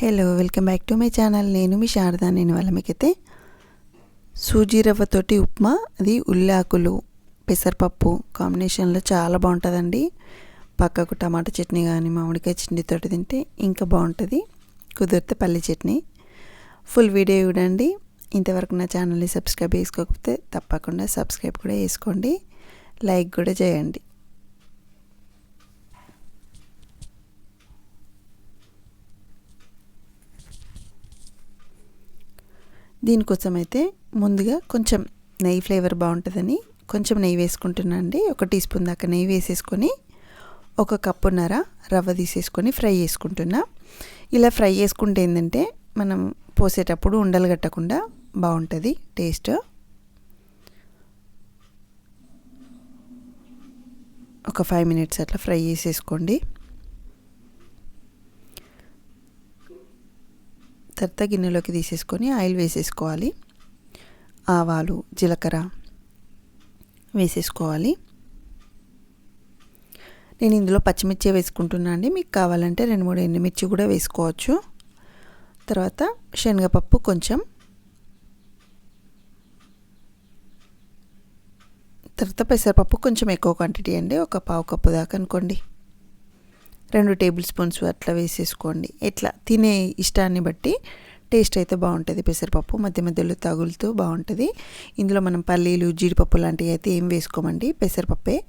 Hello welcome back to my channel నేను మీ శారదా నేను వాళ్ళ మీకైతే సూజీ రవ్వతోటి ఉప్మా అది ఉల్లాకులు పెసరపప్పు కాంబినేషన్లో చాలా బాగుంటుందండి. పక్కకు టమాటా చట్నీ కానీ మామిడికాయ చట్నీతో తింటే ఇంకా బాగుంటుంది. కుదిరితే పల్లి చట్నీ. ఫుల్ వీడియో చూడండి. ఇంతవరకు నా ఛానల్ని సబ్స్క్రైబ్ చేసుకోకపోతే తప్పకుండా సబ్స్క్రైబ్ కూడా చేసుకోండి. లైక్ కూడా చేయండి. దీనికోసం అయితే ముందుగా కొంచెం నెయ్యి ఫ్లేవర్ బాగుంటుందని కొంచెం నెయ్యి వేసుకుంటున్నా అండి. ఒక టీ స్పూన్ దాకా నెయ్యి వేసేసుకొని ఒక కప్పున్నర రవ్వ తీసేసుకొని ఫ్రై చేసుకుంటున్నా. ఇలా ఫ్రై చేసుకుంటే ఏంటంటే మనం పోసేటప్పుడు ఉండలు కట్టకుండా బాగుంటుంది టేస్ట్. ఒక ఫైవ్ మినిట్స్ అట్లా ఫ్రై చేసేసుకోండి. తర్వాత గిన్నెలోకి తీసేసుకొని ఆయిల్ వేసేసుకోవాలి. ఆవాలు జీలకర్ర వేసేసుకోవాలి. నేను ఇందులో పచ్చిమిర్చి వేసుకుంటున్నా అండి. మీకు కావాలంటే రెండు మూడు ఎండుమిర్చి కూడా వేసుకోవచ్చు. తర్వాత శనగపప్పు కొంచెం. తర్వాత పెసరపప్పు కొంచెం ఎక్కువ క్వాంటిటీ అండి. ఒక పావు కప్పు దాకా అనుకోండి. రెండు టేబుల్ స్పూన్స్ అట్లా వేసేసుకోండి. ఎట్లా? తినే ఇష్టాన్ని బట్టి టేస్ట్ అయితే బాగుంటుంది. పెసరపప్పు మధ్య మధ్యలో తగులుతూ బాగుంటుంది. ఇందులో మనం పల్లీలు జీడిపప్పు లాంటివి అయితే ఏం వేసుకోమండి? పెసరపప్పే.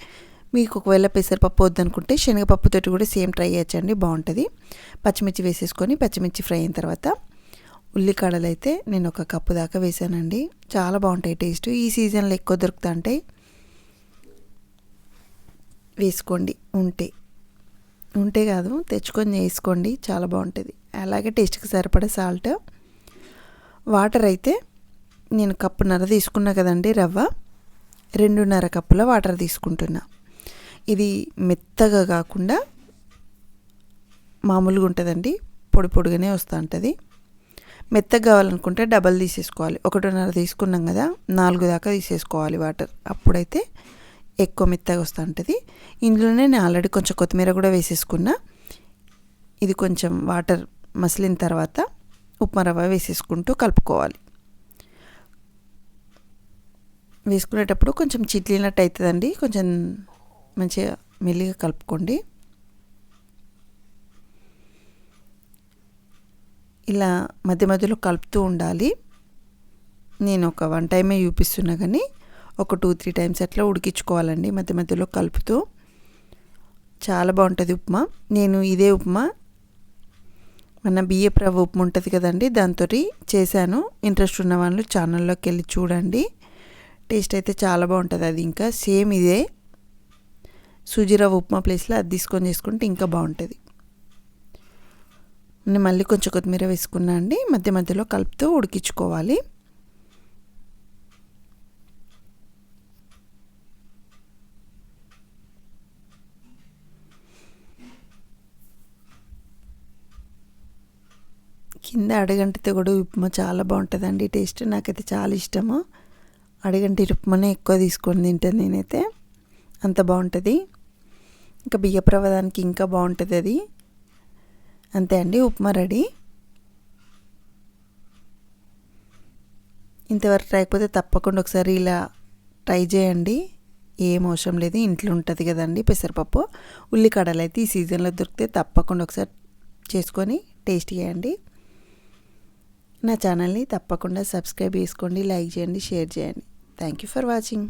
మీకు ఒకవేళ పెసరపప్పు వద్దనుకుంటే శనగపప్పుతో కూడా సేమ్ ట్రై చేయొచ్చండి. బాగుంటుంది. పచ్చిమిర్చి వేసేసుకొని పచ్చిమిర్చి ఫ్రై అయిన తర్వాత ఉల్లికాడలు అయితే నేను ఒక కప్పు దాకా వేసానండి. చాలా బాగుంటాయి టేస్ట్. ఈ సీజన్లో ఎక్కువ దొరుకుతా ఉంటాయి వేసుకోండి. ఉంటే ఉంటే కాదు తెచ్చుకొని వేసుకోండి చాలా బాగుంటుంది. అలాగే టేస్ట్కి సరిపడే సాల్ట్ వాటర్ అయితే నేను కప్పున్నర తీసుకున్నా కదండి రవ్వ. రెండున్నర కప్పుల వాటర్ తీసుకుంటున్నా. ఇది మెత్తగా కాకుండా మామూలుగా ఉంటుందండి పొడి పొడిగానే వస్తూ ఉంటుంది. మెత్తగా కావాలనుకుంటే డబల్ తీసేసుకోవాలి. ఒకటిన్నర తీసుకున్నాం కదా నాలుగు దాకా తీసేసుకోవాలి వాటర్ అప్పుడైతే ఎక్కువ మెత్తగా వస్తూ ఉంటుంది. ఇందులోనే నేను ఆల్రెడీ కొంచెం కొత్తిమీర కూడా వేసేసుకున్నా. ఇది కొంచెం వాటర్ మసిలిన తర్వాత ఉప్మా రవ్వ వేసేసుకుంటూ కలుపుకోవాలి. వేసుకునేటప్పుడు కొంచెం చిట్లినట్టు అవుతుందండి కొంచెం మంచిగా మెల్లిగా కలుపుకోండి. ఇలా మధ్య మధ్యలో కలుపుతూ ఉండాలి. నేను ఒక వన్ టైమే చూపిస్తున్నా కానీ ఒక టూ త్రీ టైమ్స్ అట్లా ఉడికించుకోవాలండి మధ్య మధ్యలో కలుపుతూ. చాలా బాగుంటుంది ఉప్మా. నేను ఇదే ఉప్మా. మన బియ్యపు రవ్వ ఉప్మా ఉంటుంది కదండి దాంతో చేశాను. ఇంట్రెస్ట్ ఉన్న వాళ్ళు ఛానల్లోకి వెళ్ళి చూడండి. టేస్ట్ అయితే చాలా బాగుంటుంది అది ఇంకా. సేమ్ ఇదే. సూజీ ఉప్మా ప్లేస్లో అది తీసుకొని చేసుకుంటే ఇంకా బాగుంటుంది. నేను మళ్ళీ కొంచెం కొత్తిమీర వేసుకున్నా అండి. మధ్య మధ్యలో కలుపుతూ ఉడికించుకోవాలి. కింద అడగంటితో కూడా ఉప్మా చాలా బాగుంటుందండి. టేస్ట్ నాకైతే చాలా ఇష్టము. అడగంటి ఉప్మానే ఎక్కువ తీసుకొని తింటాను నేనైతే. అంత బాగుంటుంది. ఇంకా బియ్య ప్రవాదానికి ఇంకా బాగుంటుంది అది. అంతే అండి ఉప్మా రెడీ. ఇంతవరకు రాకపోతే తప్పకుండా ఒకసారి ఇలా ట్రై చేయండి. ఏం అవసరం లేదు ఇంట్లో ఉంటుంది కదండి పెసరపప్పు. ఉల్లికాడలు అయితే ఈ సీజన్లో దొరికితే తప్పకుండా ఒకసారి చేసుకొని టేస్ట్ చేయండి. నా ఛానల్ని తప్పకుండా సబ్స్క్రైబ్ చేసుకోండి లైక్ చేయండి షేర్ చేయండి. Thank you for watching